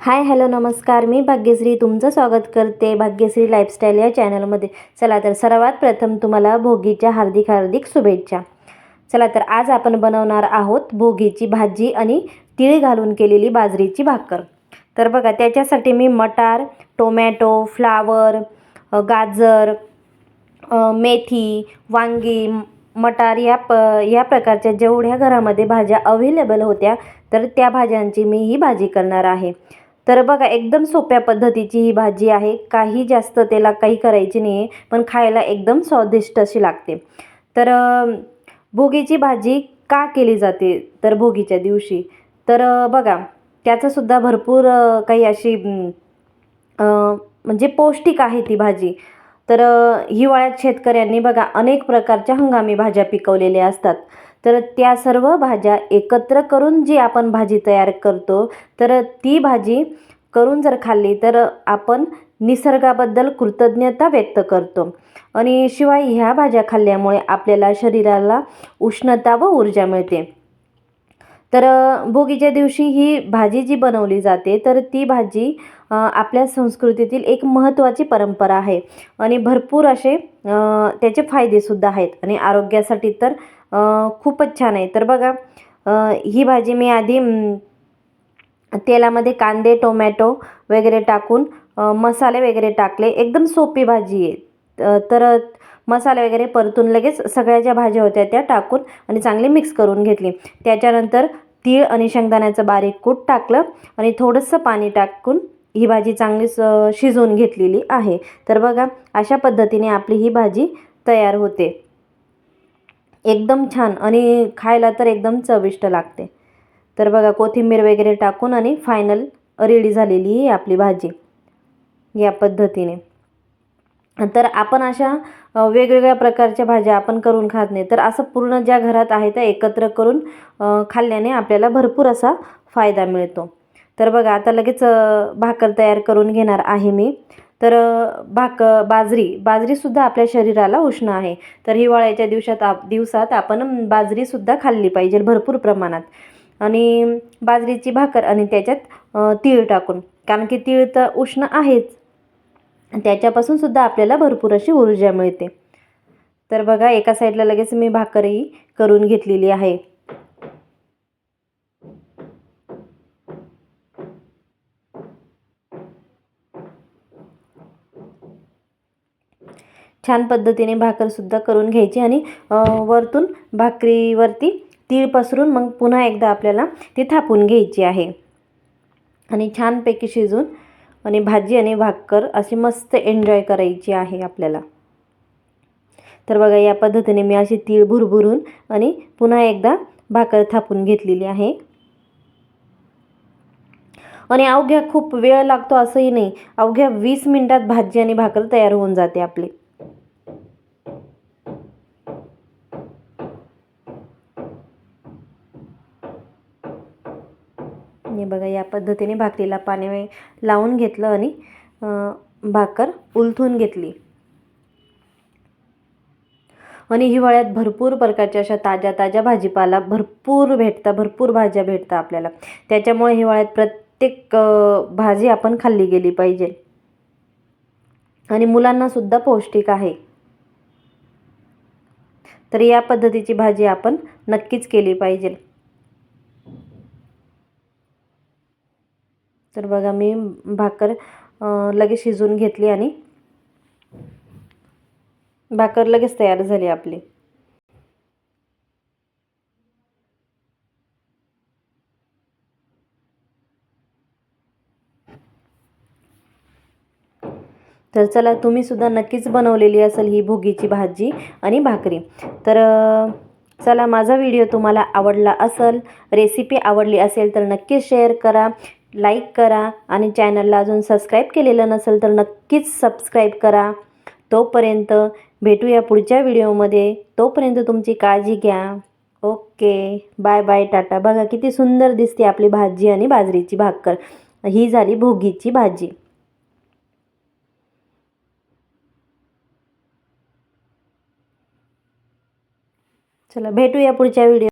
Hi hello नमस्कार. मी भाग्यश्री. तुमचं स्वागत करते भाग्यश्री लाईफस्टाईल या चॅनलमध्ये चला तर सर्वात प्रथम तुम्हाला भोगीच्या हार्दिक हार्दिक शुभेच्छा. चला तर आज आपण बनवणार आहोत भोगीची भाजी आणि तिळ घालून केलेली बाजरीची भाकर. तर बघा त्याच्यासाठी मी मटार टोमॅटो फ्लावर गाजर मेथी वांगी मटार या प या प्रकारच्या जेवढ्या घरामध्ये भाज्या अवेलेबल होत्या तर त्या भाज्यांची मी ही भाजी करणार आहे. तर बघा एकदम सोप्या पद्धतीची ही भाजी आहे. काही जास्त त्याला काही करायची नाही आहे पण खायला एकदम स्वादिष्ट अशी लागते. तर भोगीची भाजी का केली जाते तर भोगीच्या दिवशी? तर बघा त्याचंसुद्धा भरपूर काही अशी म्हणजे पौष्टिक आहे ती भाजी. तर हिवाळ्यात शेतकऱ्यांनी बघा अनेक प्रकारच्या हंगामी भाज्या पिकवलेल्या असतात. तर त्या सर्व भाज्या एकत्र करून जी आपण भाजी तयार करतो तर ती भाजी करून जर खाल्ली तर आपण निसर्गाबद्दल कृतज्ञता व्यक्त करतो. आणि शिवाय ह्या भाज्या खाल्ल्यामुळे आपल्याला शरीराला उष्णता व ऊर्जा मिळते. तर भोगीच्या दिवशी ही भाजी जी बनवली जाते तर ती भाजी आपल्या संस्कृतीतील एक महत्त्वाची परंपरा आहे. आणि भरपूर असे त्याचे फायदेसुद्धा आहेत. आणि आरोग्यासाठी तर खूपच छान आहे. तर बघा ही भाजी मी आधी तेलामध्ये कांदे टोमॅटो वगैरे टाकून मसाले वगैरे टाकले. एकदम सोपी भाजी आहे. तर मसाले वगैरे परतून लगेच सगळ्या ज्या भाज्या होत्या त्या टाकून आणि चांगली मिक्स करून घेतली. त्याच्यानंतर तीळ आणि शेंगदाण्याचं बारीक कूट टाकलं आणि थोडंसं पाणी टाकून ही भाजी चांगलीच शिजवून घेतलेली आहे. तर बघा अशा पद्धतीने आपली ही भाजी तयार होते. एकदम छान आणि खायला तर एकदम चविष्ट लागते. तर बघा कोथिंबीर वगैरे टाकून आणि फायनल रेडी झालेली ही आपली भाजी. या पद्धतीने. तर आपण अशा वेगवेगळ्या प्रकारच्या भाज्या आपण करून खात नाही. तर असं पूर्ण ज्या घरात आहे त्या एकत्र करून खाल्ल्याने आपल्याला भरपूर असा फायदा मिळतो. तर बघा आता लगेच भाकर तयार करून घेणार आहे मी. तर भाक बाजरी बाजरीसुद्धा आपल्या शरीराला उष्ण आहे. तर हिवाळ्याच्या दिवसात आप दिवसात आपण बाजरीसुद्धा खाल्ली पाहिजे भरपूर प्रमाणात. आणि बाजरीची भाकर आणि त्याच्यात तीळ टाकून. कारण की तीळ तर उष्ण आहेच. त्याच्यापासून सुद्धा आपल्याला भरपूर अशी ऊर्जा मिळते. तर बघा एका साईडला लगेच मी भाकरही करून घेतलेली आहे. छान पद्धतीने भाकरसुद्धा करून घ्यायची आणि वरतून भाकरीवरती तीळ पसरून मग पुन्हा एकदा आपल्याला ती थापून घ्यायची आहे. आणि छानपैकी शिजून आणि भाजी आणि भाकर अशी मस्त एन्जॉय करायची आहे आपल्याला. तर बघा या पद्धतीने मी अशी तीळ भुरभुरून आणि पुन्हा एकदा भाकर थापून घेतलेली आहे. आणि अवघ्या खूप वेळ लागतो असंही नाही. अवघ्या वीस मिनटात भाजी आणि भाकर तयार होऊन जाते आपली. हे बघा या पद्धतीने भाकरीला पाणी लावून घेतलं आणि भाकर उलथून घेतली. आणि हिवाळ्यात भरपूर प्रकारच्या अशा ताज्या ताज्या भाजीपाला भरपूर भेटतात भरपूर भाज्या भेटतात आपल्याला. त्याच्यामुळे हिवाळ्यात प्रत्येक भाजी आपण खाल्ली गेली पाहिजे. आणि मुलांनासुद्धा पौष्टिक आहे. तर या पद्धतीची भाजी आपण नक्कीच केली पाहिजे. तर बघा मी भाकर लगेच शिजवून घेतली आणि भाकर लगेच तयार झाली आपली. तर चला तुम्ही सुद्धा नक्कीच बनवलेली असेल ही भोगीची भाजी आणि भाकरी. तर चला माझा व्हिडिओ तुम्हाला आवडला असेल रेसिपी आवडली असेल तर नक्कीच शेअर करा. लाईक करा आणि चॅनलला अजून सबस्क्राईब केलेलं नसेल तर नक्कीच सबस्क्राईब करा. तोपर्यंत भेटूया पुढच्या व्हिडिओमध्ये. तोपर्यंत तुमची काळजी घ्या. ओके. Bye bye tata. बघा किती सुंदर दिसते आपली भाजी आणि बाजरीची भाकर. ही झाली भोगीची भाजी. चला भेटूया पुढच्या व्हिडिओ